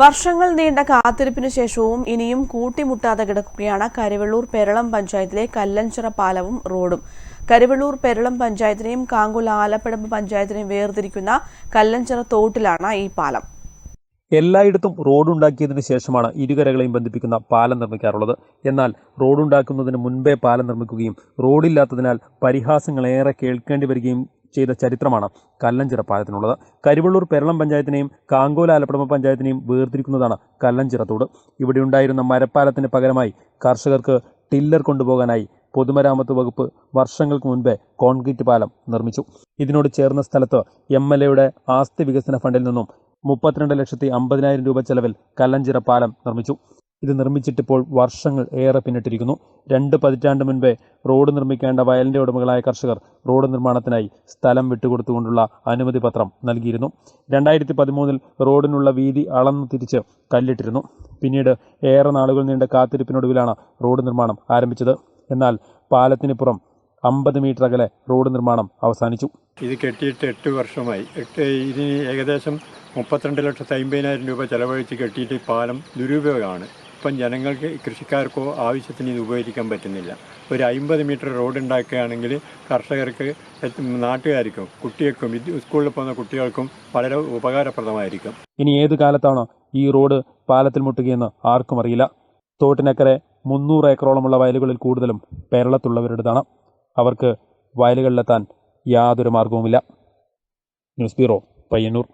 വർഷങ്ങൾ നീണ്ട കാത്തിരിപ്പിനു ശേഷവും ഇനിയും കൂട്ടിമുട്ടാതെ കിടക്കുകയാണ് കരിവെള്ളൂർ പെരളം പഞ്ചായത്തിലെ കല്ലഞ്ചിറ പാലവും റോഡും. കരിവെള്ളൂർ പെരളം പഞ്ചായത്തിനെയും കാങ്കുല ആലപ്പടമ്പ് പഞ്ചായത്തിനെയും വേർതിരിക്കുന്ന കല്ലഞ്ചിറ തോട്ടിലാണ് ഈ പാലം. എല്ലായിടത്തും റോഡുണ്ടാക്കിയതിനു ശേഷമാണ് ഇരുകരകളെയും ബന്ധിപ്പിക്കുന്ന പാലം നിർമ്മിക്കാറുള്ളത്. എന്നാൽ റോഡുണ്ടാക്കുന്നതിന് മുൻപേ പാലം നിർമ്മിക്കുകയും റോഡില്ലാത്തതിനാൽ പരിഹാസങ്ങൾ ഏറെ കേൾക്കേണ്ടി വരികയും ചെയ്ത ചരിത്രമാണ് കല്ലഞ്ചിറ പാലത്തിനുള്ളത്. കരിവള്ളൂർ പെരളം പഞ്ചായത്തിനെയും കാങ്കോല ആലപ്പടമ്പ പഞ്ചായത്തിനെയും വേർതിരിക്കുന്നതാണ് കല്ലഞ്ചിറ തോട്. ഇവിടെയുണ്ടായിരുന്ന മരപ്പാലത്തിന് പകരമായി കർഷകർക്ക് ടില്ലർ കൊണ്ടുപോകാനായി പൊതുമരാമത്ത് വകുപ്പ് വർഷങ്ങൾക്ക് മുൻപേ കോൺക്രീറ്റ് പാലം നിർമ്മിച്ചു. ഇതിനോട് ചേർന്ന സ്ഥലത്ത് എം എൽ എയുടെ ആസ്തി വികസന ഫണ്ടിൽ നിന്നും മുപ്പത്തിരണ്ട് ലക്ഷത്തി അമ്പതിനായിരം രൂപ ചെലവിൽ കല്ലഞ്ചിറ പാലം നിർമ്മിച്ചു. ഇത് നിർമ്മിച്ചിട്ടിപ്പോൾ വർഷങ്ങൾ ഏറെ പിന്നിട്ടിരിക്കുന്നു. രണ്ട് പതിറ്റാണ്ട് മുൻപേ റോഡ് നിർമ്മിക്കേണ്ട വയലിന്റെ ഉടമകളായ കർഷകർ റോഡ് നിർമ്മാണത്തിനായി സ്ഥലം വിട്ടുകൊടുത്തുകൊണ്ടുള്ള അനുമതി പത്രം നൽകിയിരുന്നു. രണ്ടായിരത്തി പതിമൂന്നിൽ റോഡിനുള്ള വീതി അളന്നു തിരിച്ച് കല്ലിട്ടിരുന്നു. പിന്നീട് ഏറെ നാളുകൾ നീണ്ട കാത്തിരിപ്പിനൊടുവിലാണ് റോഡ് നിർമ്മാണം ആരംഭിച്ചത്. എന്നാൽ പാലത്തിന് പുറം അമ്പത് മീറ്റർ അകലെ റോഡ് നിർമ്മാണം അവസാനിച്ചു. ഇത് കെട്ടിയിട്ട് എട്ട് വർഷമായി. ഇതിന് ഏകദേശം മുപ്പത്തിരണ്ട് ലക്ഷത്തി അമ്പതിനായിരം രൂപ ചെലവഴിച്ച് കെട്ടിയിട്ട് പാലം ദുരുപയോഗമാണ്. ഇപ്പം ജനങ്ങൾക്ക് കൃഷിക്കാർക്കോ ആവശ്യത്തിന് ഇത് ഉപയോഗിക്കാൻ പറ്റുന്നില്ല. ഒരു അമ്പത് മീറ്റർ റോഡ് ഉണ്ടാക്കുകയാണെങ്കിൽ കർഷകർക്ക് നാട്ടുകാർക്കും കുട്ടികൾക്കും സ്കൂളിൽ പോകുന്ന കുട്ടികൾക്കും വളരെ ഉപകാരപ്രദമായിരിക്കും. ഇനി ഏത് കാലത്താണോ ഈ റോഡ് പാലത്തിൽ മുട്ടുകയെന്ന് ആർക്കും അറിയില്ല. തോട്ടിനക്കരെ മുന്നൂറ് ഏക്കറോളമുള്ള വയലുകളിൽ കൂടുതലും കേരളത്തുള്ളവരുടേതാണ് അവർക്ക് വയലുകളിലെത്താൻ യാതൊരു മാർഗവുമില്ല. News bureau Payyanur.